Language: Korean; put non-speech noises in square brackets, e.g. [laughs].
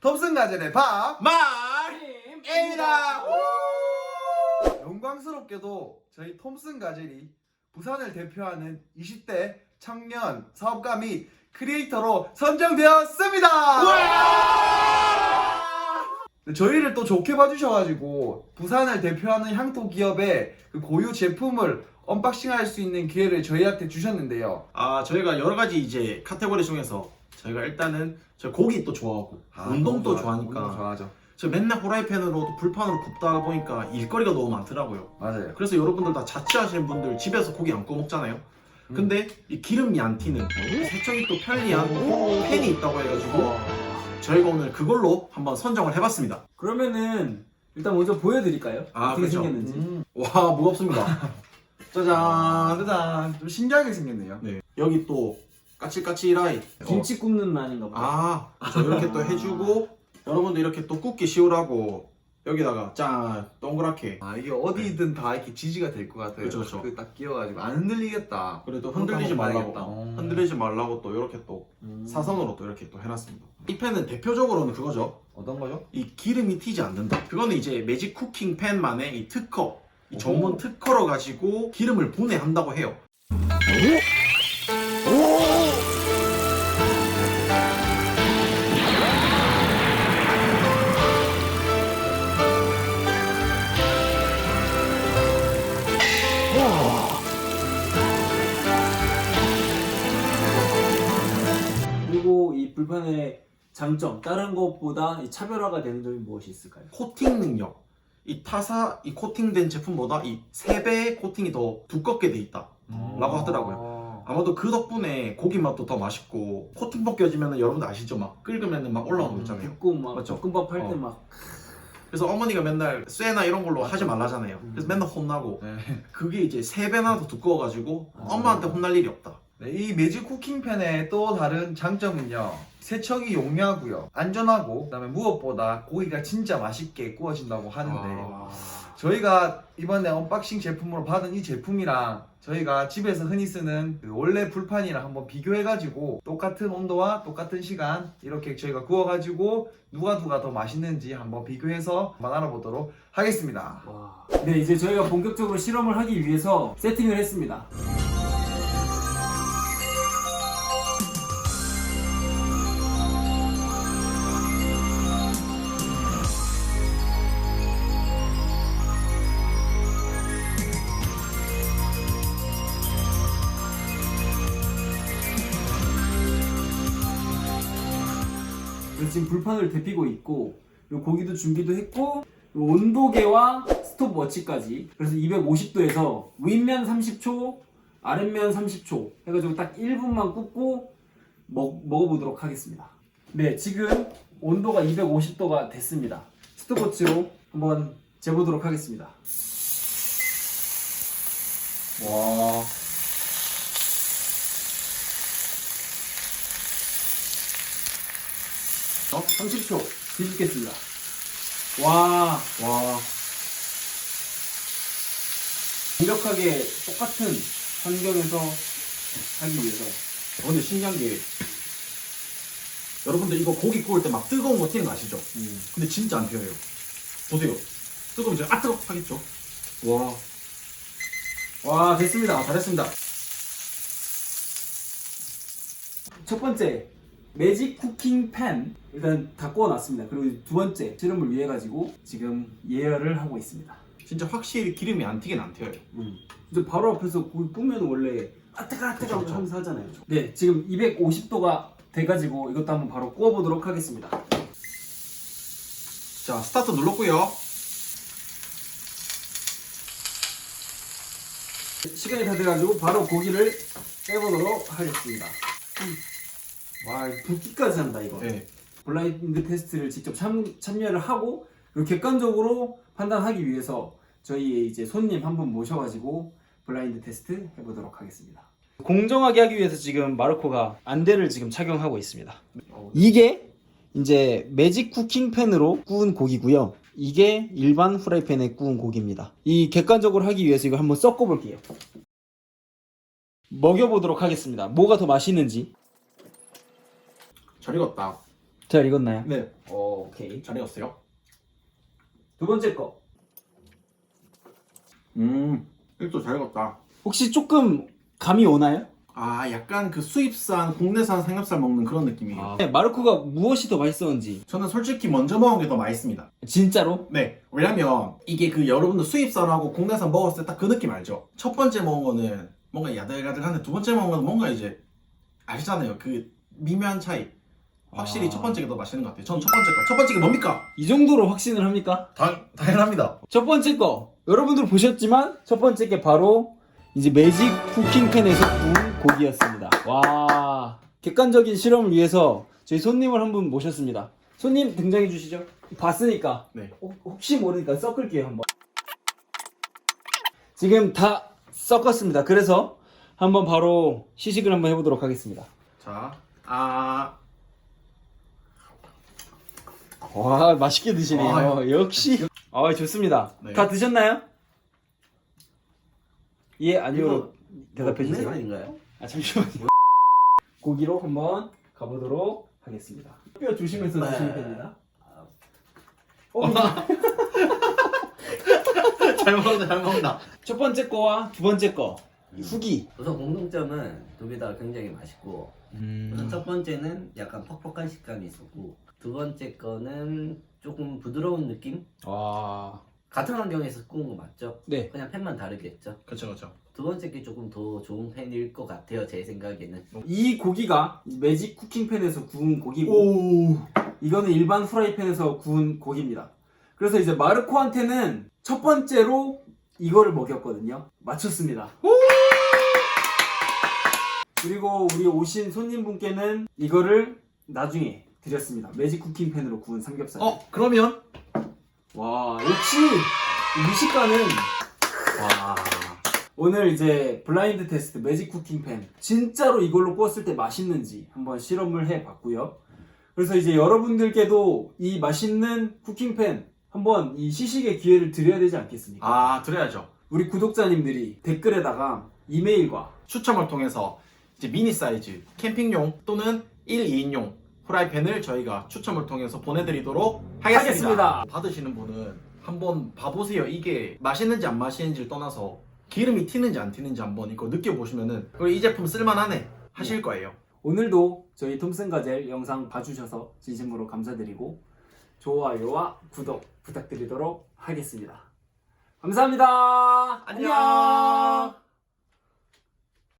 톰슨 가젤의 밥 말입니다. 영광스럽게도 저희 톰슨 가젤이 부산을 대표하는 20대 청년 사업가 및 크리에이터로 선정되었습니다. 네, 저희를 또 좋게 봐주셔가지고 부산을 대표하는 향토 기업의 그 고유 제품을 언박싱할 수 있는 기회를 저희한테 주셨는데요. 아 저희가 여러 가지 이제 카테고리 중에서 저희가 일단은 저 고기 또 좋아하고 운동도 너무 좋아- 좋아하니까 운동 좋아하죠. 저 맨날 후라이팬으로 또 불판으로 굽다 보니까 일거리가 너무 많더라고요. 맞아요. 그래서 여러분들 다 자취하시는 분들 집에서 고기 안 구워 먹잖아요. 음. 근데 이 기름이 안 튀는 세척이 또 편리한 팬이 있다고 해가지고 저희가 오늘 그걸로 한번 선정을 해봤습니다. 그러면은 일단 먼저 보여드릴까요? 아, 어떻게 그렇죠. 생겼는지. 음, 와 무겁습니다. 짜잔. 짜잔. 좀 신기하게 생겼네요. 네 여기 또 까칠까칠하이. 김치 굽는 난인가 봐요. 아, 저 이렇게 또 해주고 여러분들 이렇게 또 굽기 쉬우라고 여기다가 짠 동그랗게 아 이게 어디든 다 이렇게 지지가 될 것 같아요. 그쵸, 그쵸. 그딱 끼워가지고 안 흔들리겠다. 그래도 흔들리지 말라고. 어. 흔들리지 말라고 또 이렇게 또 음. 사선으로 또 이렇게 또 해놨습니다. 이 팬은 대표적으로는 그거죠. 어떤 거죠? 이 기름이 튀지 않는다. 그거는 이제 매직 쿠킹 팬만의 이 특허, 이 전문 특허로 가지고 기름을 분해한다고 해요. 그 불판의 장점, 다른 것보다 이 차별화가 되는 점이 무엇이 있을까요? 코팅 능력. 이 타사 이 코팅된 제품보다 이 3배의 코팅이 더 두껍게 돼 있다. 라고 하더라고요. 아마도 그 덕분에 고기 맛도 더 맛있고 코팅 벗겨지면 여러분들 아시죠? 막 끓으면 막 올라오는 거 있잖아요. 굽고 막 맞죠? 볶음밥 할때 어. 막 그래서 어머니가 맨날 쇠나 이런 걸로 하지 말라잖아요. 음. 그래서 맨날 혼나고 네. 그게 이제 3배나 더 두꺼워가지고 아. 엄마한테 혼날 일이 없다. 네, 이 매직 쿠킹팬의 또 다른 장점은요. 세척이 용이하고요. 안전하고 그다음에 무엇보다 고기가 진짜 맛있게 구워진다고 하는데 아. 저희가 이번에 언박싱 제품으로 받은 이 제품이랑 저희가 집에서 흔히 쓰는 그 원래 불판이랑 한번 비교해가지고 똑같은 온도와 똑같은 시간 이렇게 저희가 구워가지고 누가 누가 더 맛있는지 한번 비교해서 한번 알아보도록 하겠습니다. 와. 네, 이제 저희가 본격적으로 실험을 하기 위해서 세팅을 했습니다. 지금 불판을 데피고 있고 요 고기도 준비도 했고 요 온도계와 스톱워치까지. 그래서 250도에서 윗면 30초 아랫면 30초 해가지고 딱 1분만 굽고 먹, 먹어보도록 하겠습니다. 네 지금 온도가 250도가 됐습니다. 스톱워치로 한번 재보도록 하겠습니다. 와. 어? 30초. 뒤집겠습니다 와 와. 완벽하게 똑같은 환경에서 하기 위해서 어, 근데 신기한 게 여러분들 이거 고기 구울 때 막 뜨거운 거 튀는 거 아시죠? 음. 근데 진짜 안 튀어요. 보세요. 뜨거우면 이제 아 뜨거 하겠죠? 와. 와 됐습니다 아, 잘했습니다. 첫 번째 매직 쿠킹 팬 일단 다 구워놨습니다. 그리고 두 번째 실험을 위해 가지고 지금 예열을 하고 있습니다. 진짜 확실히 기름이 안 튀긴 안 튀어요. 이제 바로 앞에서 고기 구우면 원래 아뜨가 아뜨가 그쵸. 하면서 하잖아요. 네, 지금 250도가 돼가지고 이것도 한번 바로 구워보도록 하겠습니다. 자, 스타트 눌렀고요. 시간이 다 돼가지고 바로 고기를 빼보도록 하겠습니다. 와, 붓기까지 한다 이거. 네. 블라인드 테스트를 직접 참, 참여를 하고 그리고 객관적으로 판단하기 위해서 저희 이제 손님 한 분 모셔가지고 블라인드 테스트 해보도록 하겠습니다. 공정하게 하기 위해서 지금 마르코가 안대를 지금 착용하고 있습니다. 이게 이제 매직 쿠킹 팬으로 구운 고기고요. 이게 일반 후라이팬에 구운 고기입니다. 이 객관적으로 하기 위해서 이거 한번 섞어 볼게요. 먹여보도록 하겠습니다. 뭐가 더 맛있는지. 잘 익었다. 잘 익었나요? 네. 오케이. 잘 익었어요. 두 번째 거. 음, 이것도 잘 익었다. 혹시 조금 감이 오나요? 아, 약간 그 수입산, 국내산 삼겹살 먹는 그런 느낌이에요. 네, 마르코가 무엇이 더 맛있었는지 저는 솔직히 먼저 먹은 게 더 맛있습니다. 진짜로? 네, 왜냐면 이게 그 여러분들 수입산하고 국내산 먹었을 때 딱 그 느낌 알죠? 첫 번째 먹은 거는 뭔가 야들야들한데 두 번째 먹은 거는 뭔가 이제 아시잖아요. 그 미묘한 차이. 확실히 아. 첫 번째가 더 맛있는 것 같아요. 전 첫 번째 거. 첫 번째가 뭡니까? 이 정도로 확신을 합니까? 당, 당연합니다. 첫 번째 거 여러분들 보셨지만 첫 번째 게 바로 이제 매직 쿠킹팬에서 구운 고기였습니다. 와 객관적인 실험을 위해서 저희 손님을 한 분 모셨습니다. 손님 등장해 주시죠. 봤으니까 네. 혹- 혹시 모르니까 섞을게요 한번. 지금 다 섞었습니다. 그래서 한번 바로 시식을 한번 해보도록 하겠습니다. 자, 아, 와 맛있게 드시네요. 아, 역시. 아 좋습니다. 네. 다 드셨나요? 예 아니요 대답해 주세요. 국내산인가요? 아 잠시만요. [laughs] 고기로 한번 가보도록 하겠습니다. 뼈 조심해서 네. 드시면 됩니다. 어, [laughs] 잘 먹는다, 잘 먹는다. 첫 번째 거와 두 번째 거 후기. 우선 공통점은 두 개 다 굉장히 맛있고 우선 첫 번째는 약간 퍽퍽한 식감이 있었고 두 번째 거는 조금 부드러운 느낌? 와. 같은 환경에서 구운 거 맞죠? 네. 그냥 팬만 다르겠죠? 그쵸, 그쵸. 두 번째 게 조금 더 좋은 팬일 것 같아요 제 생각에는 이 고기가 매직 쿠킹팬에서 구운 고기고 오, 이거는 일반 프라이팬에서 구운 고기입니다. 그래서 이제 마르코한테는 첫 번째로 이거를 먹였거든요. 맞췄습니다. 그리고 우리 오신 손님분께는 이거를 나중에 드렸습니다. 매직 쿠킹팬으로 구운 삼겹살. 어, 그러면? 와 역시 이 미식가는 와, 오늘 이제 블라인드 테스트 매직 쿠킹팬 진짜로 이걸로 구웠을 때 맛있는지 한번 실험을 해봤고요. 그래서 이제 여러분들께도 이 맛있는 쿠킹팬 한번 이 시식의 기회를 드려야 되지 않겠습니까? 아, 드려야죠. 우리 구독자님들이 댓글에다가 이메일과 추첨을 통해서 이제 미니 사이즈 캠핑용 또는 1, 2인용 프라이팬을 저희가 추첨을 통해서 보내드리도록 하겠습니다. 하겠습니다. 받으시는 분은 한번 봐보세요. 이게 맛있는지 안 맛있는지를 떠나서 기름이 튀는지 안 튀는지 한번 이거 느껴보시면은 이 제품 쓸만하네 하실 거예요. 오늘도 저희 톰슨 가젤 영상 봐주셔서 진심으로 감사드리고 좋아요와 구독 부탁드리도록 하겠습니다. 감사합니다. 안녕.